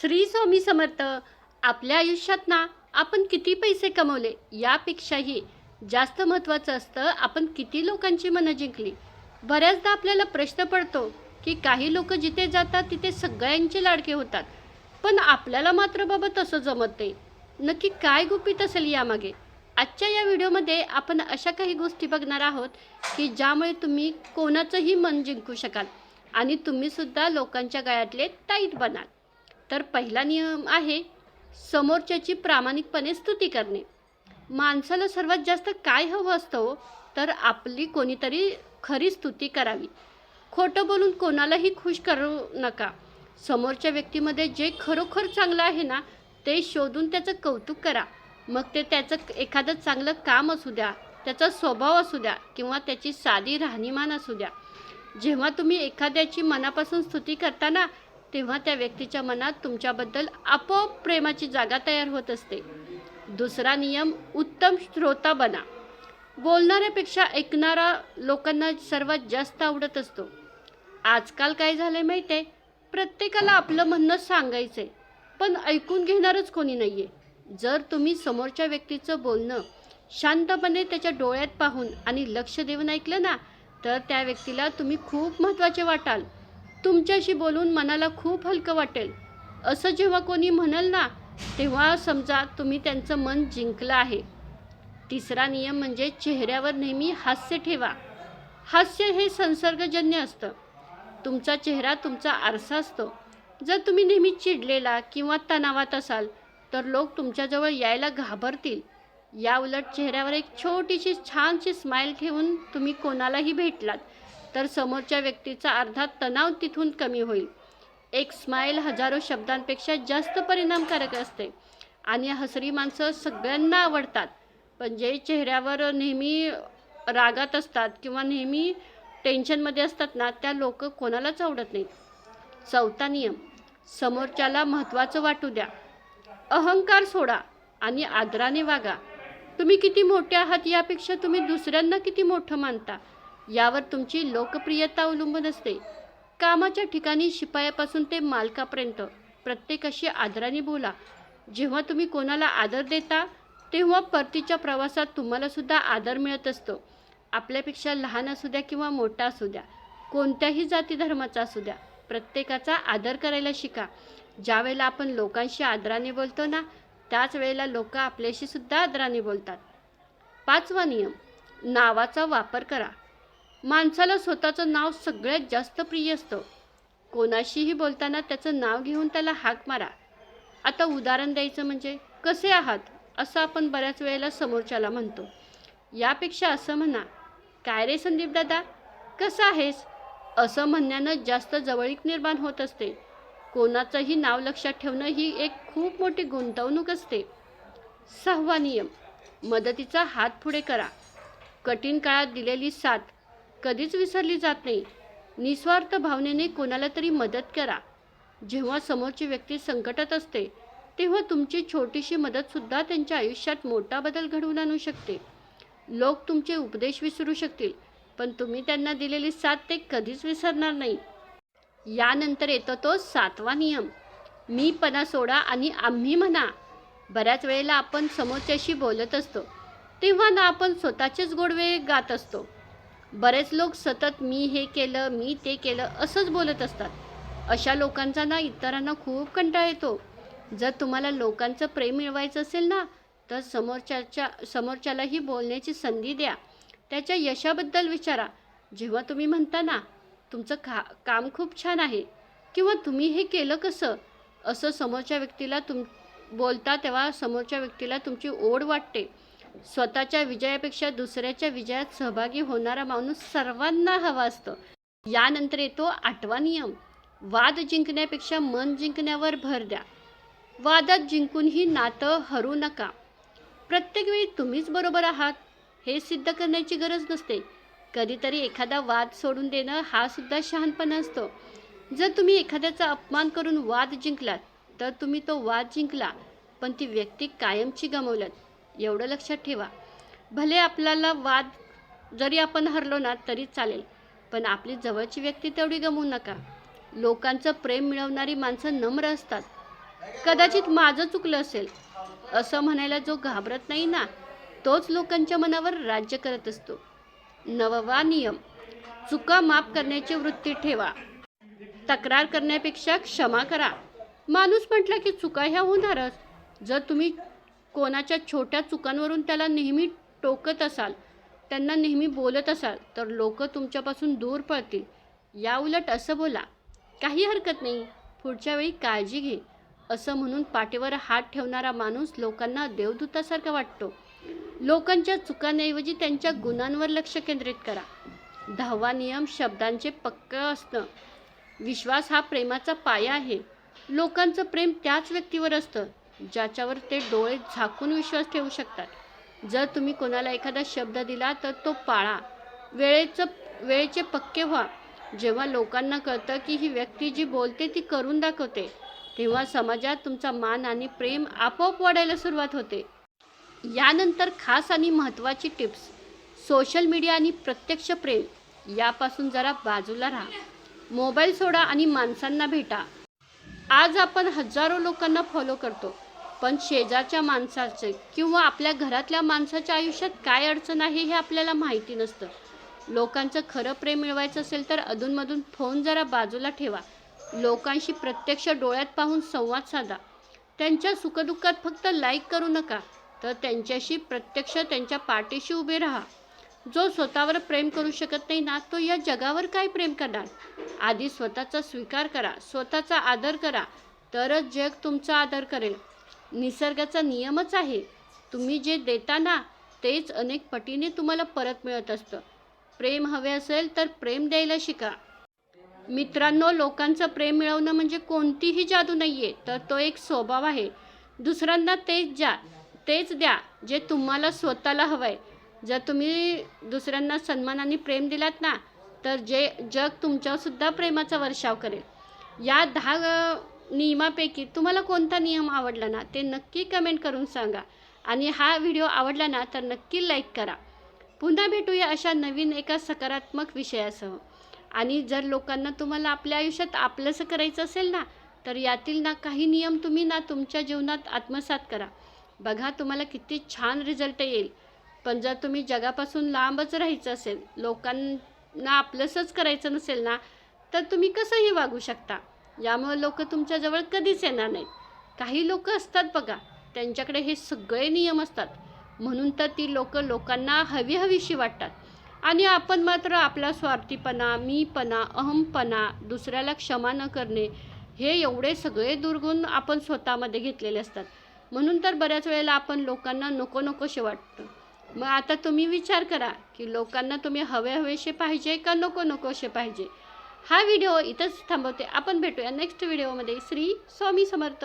श्री स्वामी समर्थ आपल्या आयुष्यात ना आपण किती पैसे कमवले यापेक्षाही जास्त महत्त्वाचं असतं आपण किती लोकांची मनं जिंकली. बऱ्याचदा आपल्याला प्रश्न पडतो की काही लोक जिथे जातात तिथे सगळ्यांचे लाडके होतात. पण आपल्याला मात्र बाबा तसं जमत नाही. नक्की काय गुपित असेल यामागे? आजच्या या व्हिडिओमध्ये आपण अशा काही गोष्टी बघणार आहोत की ज्यामुळे तुम्ही कोणाचंही मन जिंकू शकाल आणि तुम्हीसुद्धा लोकांच्या गळ्यातले ताईत बनाल. तर पहिला नियम आहे समोरच्याची प्रामाणिकपणे स्तुती करणे. माणसाला सर्वात जास्त काय हवं असतं हो? तर आपली कोणीतरी खरी स्तुती करावी. खोटं बोलून कोणालाही खुश करू नका. समोरच्या व्यक्तीमध्ये जे खरोखर चांगलं आहे ना ते शोधून त्याचं कौतुक करा. मग ते त्याचं एखादं चांगलं काम असू द्या त्याचा स्वभाव असू द्या किंवा त्याची साधी राहणीमान असू द्या. जेव्हा तुम्ही एखाद्याची मनापासून स्तुती करताना तेव्हा त्या व्यक्तीच्या मनात तुमच्याबद्दल आपोआप प्रेमाची जागा तयार होत असते. दुसरा नियम उत्तम श्रोता बना. बोलणाऱ्यापेक्षा ऐकणारा लोकांना सर्वात जास्त आवडत असतो. आजकाल काय झालंय माहिती आहे प्रत्येकाला आपलं म्हणणं सांगायचंय पण ऐकून घेणारच कोणी नाहीये. जर तुम्ही समोरच्या व्यक्तीचं बोलणं शांतपणे त्याच्या डोळ्यात पाहून आणि लक्ष देऊन ऐकलं ना तर त्या व्यक्तीला तुम्ही खूप महत्त्वाचे वाटाल. तुमच्याशी बोलून मनाला खूप हलकं वाटेल. असं जेव्हा कोणी म्हणाल ना तेव्हा समजा तुम्ही त्यांचं मन जिंकलं आहे. तिसरा नियम म्हणजे चेहऱ्यावर नेहमी हास्य ठेवा. हास्य हे संसर्गजन्य असतं. तुमचा चेहरा तुमचा आरसा असतो. जर तुम्ही नेहमी चिडलेला किंवा तणावात असाल तर लोक तुमच्याजवळ यायला घाबरतील. या उलट चेहऱ्यावर एक छोटीशी छानशी स्माईल ठेवून तुम्ही कोणालाही भेटलात. तर समोरच्या व्यक्तीचा अर्धा तणाव तिथून कमी होईल. एक स्माईल हजारो शब्दांपेक्षा जास्त परिणामकारक असते. आणि हसरी माणसं सगळ्यांना आवडतात. पण जे चेहऱ्यावर नेहमी रागात असतात किंवा नेहमी टेन्शनमध्ये असतात ना त्या लोक कोणालाच आवडत नाहीत. चौथा नियम समोरच्याला महत्त्वाचं वाटू द्या. अहंकार सोडा आणि आदराने वागा. तुम्ही किती मोठे आहात यापेक्षा तुम्ही दुसऱ्यांना किती मोठं मानता? यावर तुमची लोकप्रियता अवलंबून असते. कामाच्या ठिकाणी शिपायापासून ते मालकापर्यंत प्रत्येकाशी आदराने बोला. जेव्हा तुम्ही कोणाला आदर देता तेव्हा परतीच्या प्रवासात तुम्हाला सुद्धा आदर मिळत असतो. आपल्यापेक्षा लहान असू द्या किंवा मोठा असू द्या कोणत्याही जाती धर्माचा असू द्या प्रत्येकाचा आदर करायला शिका. ज्या वेळेला आपण लोकांशी आदराने बोलतो ना त्याच वेळेला लोक आपल्याशी सुद्धा आदराने बोलतात. पाचवा नियम नावाचा वापर करा. माणसाला स्वतःचं नाव सगळ्यात जास्त प्रिय असतं. कोणाशीही बोलताना त्याचं नाव घेऊन त्याला हाक मारा. आता उदाहरण द्यायचं म्हणजे कसे आहात? असं आपण बऱ्याच वेळेला समोरच्याला म्हणतो. यापेक्षा असं म्हणा काय रे संदीप दादा? कसं आहेस? असं म्हणण्यानं जास्त जवळीक निर्माण होत असते. कोणाचंही नाव लक्षात ठेवणं ही एक खूप मोठी गुंतवणूक असते. सहावा नियम मदतीचा हात पुढे करा. कठीण काळात दिलेली साथ कधीच विसरली जात नाही. निस्वार्थ भावनेने कोणाला तरी मदत करा. जेव्हा समोरची व्यक्ती संकटात असते तेव्हा तुमची छोटीशी मदतसुद्धा त्यांच्या आयुष्यात मोठा बदल घडवून आणू शकते. लोक तुमचे उपदेश विसरू शकतील पण तुम्ही त्यांना दिलेली साथ ते कधीच विसरणार नाही. यानंतर येतो तो सातवा नियम. मी पणा सोडा आणि आम्ही म्हणा. बऱ्याच वेळेला आपण समोरच्याशी बोलत असतो तेव्हा ना आपण स्वतःचेच गोडवे गात असतो. बरेच लोक सतत मी हे केलं मी ते केलं असंच बोलत असतात. अशा लोकांचा ना इतरांना खूप कंटाळा येतो. जर तुम्हाला लोकांचं प्रेम मिळवायचं असेल ना तर समोरच्याच्या समोरच्यालाही बोलण्याची संधी द्या. त्याच्या यशाबद्दल विचारा. जेव्हा तुम्ही म्हणता ना तुमचं खा काम खूप छान आहे किंवा तुम्ही हे केलं कसं? असं समोरच्या व्यक्तीला तुम बोलता तेव्हा समोरच्या व्यक्तीला तुमची ओढ वाटते. स्वतःच्या विजयापेक्षा दुसऱ्याच्या विजयात सहभागी होणारा माणूस सर्वांना हवा असतो. यानंतर येतो आठवा नियम. वाद जिंकण्यापेक्षा मन जिंकण्यावर भर द्या. वादात जिंकूनही नातं हरू नका. प्रत्येक वेळी तुम्हीच बरोबर आहात हे सिद्ध करण्याची गरज नसते. कधीतरी एखादा वाद सोडून देणं हा सुद्धा शहाणपणा असतो. जर तुम्ही एखाद्याचा अपमान करून वाद जिंकलात तर तुम्ही तो वाद जिंकला पण ती व्यक्ती कायमची गमवल्यात. एवढं लक्षात ठेवा. भले आपल्याला वाद जरी आपण हरलो ना तरी चालेल. पण आपली जवळची व्यक्ती तेवढी गमवू नका. लोकांचं प्रेम मिळवणारी माणसं नम्र असतात. कदाचित माझं चुकलं असेल. असं म्हणायला जो घाबरत नाही ना तोच लोकांच्या मनावर राज्य करत असतो. नववा नियम. चुका माफ करण्याची वृत्ती ठेवा. तक्रार करण्यापेक्षा क्षमा करा. माणूस म्हटला की चुका ह्या होणारच. जर तुम्ही कोणाच्या छोट्या चुकांवरून त्याला नेहमी टोकत असाल त्यांना नेहमी बोलत असाल तर लोक तुमच्यापासून दूर पळतील या उलट असं बोला. काही हरकत नाही. पुढच्या वेळी काळजी घे. असं म्हणून पाठीवर हात ठेवणारा माणूस लोकांना देवदूतासारखा वाटतो. लोकांच्या चुकांऐवजी त्यांच्या गुणांवर लक्ष केंद्रित करा. दहावा नियम शब्दांचे पक्क असणं. विश्वास हा प्रेमाचा पाया आहे. लोकांचं प्रेम त्याच व्यक्तीवर असतं. ज्याच्यावर ते डोळे झाकून विश्वास ठेवू शकतात. जर तुम्ही कोणाला एखादा शब्द दिला तर तो पाळा. वेळेचं वेळेचे पक्के व्हा. जेव्हा लोकांना कळतं की ही व्यक्ती जी बोलते ती करून दाखवते तेव्हा समाजात तुमचा मान आणि प्रेम आपोआप वाढायला सुरुवात होते. यानंतर खास आणि महत्त्वाची टिप्स. सोशल मीडिया आणि प्रत्यक्ष प्रेम. यापासून जरा बाजूला राहा. मोबाईल सोडा आणि माणसांना भेटा. आज आपण हजारो लोकांना फॉलो करतो. पण शेजारच्या माणसाचे किंवा आपल्या घरातल्या माणसाच्या आयुष्यात काय अडचण आहे हे आपल्याला माहिती नसतं. लोकांचं खरं प्रेम मिळवायचं असेल तर अधूनमधून फोन जरा बाजूला ठेवा. लोकांशी प्रत्यक्ष डोळ्यात पाहून संवाद साधा. त्यांच्या सुखदुःखात फक्त लाईक करू नका तर त्यांच्याशी प्रत्यक्ष त्यांच्या पाठीशी उभे राहा. जो स्वतःवर प्रेम करू शकत नाही ना तो या जगावर काय प्रेम करणार? आधी स्वतःचा स्वीकार करा स्वतःचा आदर करा तरच जग तुमचा आदर करेल. निसर्गाचा नियमच आहे. तुम्ही जे देता ना तेच अनेक पटीने तुम्हाला परत मिळत असतं. प्रेम हवे असेल तर प्रेम द्यायला शिका. मित्रांनो लोकांचं प्रेम मिळवणं म्हणजे कोणतीही जादू नाही आहे तर तो एक स्वभाव आहे. दुसऱ्यांना तेच द्या तेच द्या जे तुम्हाला स्वतःला हवं आहे जर तुम्ही दुसऱ्यांना सन्मानाने प्रेम दिलात ना तर जे जग तुमच्यावरसुद्धा प्रेमाचा वर्षाव करेल. या दहा नियमापैकी तुम्हाला कोणता नियम आवडला ना ते नक्की कमेंट करून सांगा. आणि हा व्हिडिओ आवडला ना तर नक्की लाईक करा. पुन्हा भेटूया अशा नवीन एका सकारात्मक विषयासह. आणि जर लोकांना तुम्हाला आपल्या आयुष्यात आपलंसं करायचं असेल ना तर यातील ना काही नियम तुम्ही ना तुमच्या जीवनात आत्मसात करा. बघा तुम्हाला किती छान रिझल्ट येईल. पण जर तुम्ही जगापासून लांबच राहायचं असेल लोकांना आपलंसंच करायचं नसेल ना तर तुम्ही कसंही वागू शकता. यामुळे लोक तुमच्याजवळ कधीच येणार नाहीत. काही लोक असतात बघा त्यांच्याकडे हे सगळे नियम असतात. म्हणून तर ती लोक लोकांना हवी हवीशी वाटतात. आणि आपण मात्र आपला स्वार्थीपणा मीपणा अहमपणा दुसऱ्याला क्षमा न करणे हे एवढे सगळे दुर्गुण आपण स्वतःमध्ये घेतलेले असतात. म्हणून तर बऱ्याच वेळेला आपण लोकांना नको नकोसे वाटतं. मग आता तुम्ही विचार करा की लोकांना तुम्ही हवे हवेसे पाहिजे का नको नकोसे पाहिजे? हा व्हिडिओ इथंच थांबवते. आपण भेटूया नेक्स्ट व्हिडिओमध्ये श्री स्वामी समर्थ.